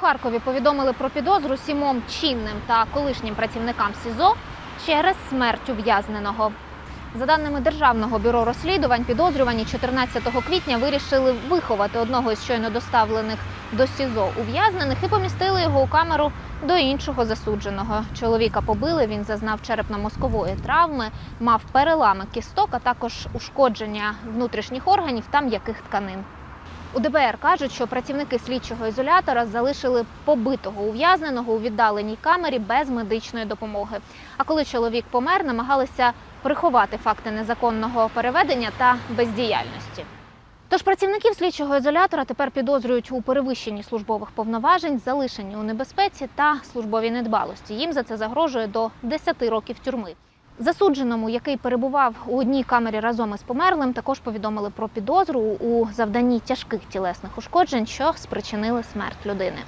Харкові повідомили про підозру сімом чинним та колишнім працівникам СІЗО через смерть ув'язненого. За даними Державного бюро розслідувань, підозрювані 14 квітня вирішили виховати одного із щойно доставлених до СІЗО ув'язнених і помістили його у камеру до іншого засудженого. Чоловіка побили, він зазнав черепно-мозкової травми, мав перелами кісток, а також ушкодження внутрішніх органів та м'яких тканин. У ДБР кажуть, що працівники слідчого ізолятора залишили побитого ув'язненого у віддаленій камері без медичної допомоги. А коли чоловік помер, намагалися приховати факти незаконного переведення та бездіяльності. Тож працівників слідчого ізолятора тепер підозрюють у перевищенні службових повноважень, залишенні у небезпеці та службовій недбалості. Їм за це загрожує до 10 років тюрми. Засудженому, який перебував у одній камері разом із померлим, також повідомили про підозру у завданні тяжких тілесних ушкоджень, що спричинили смерть людини.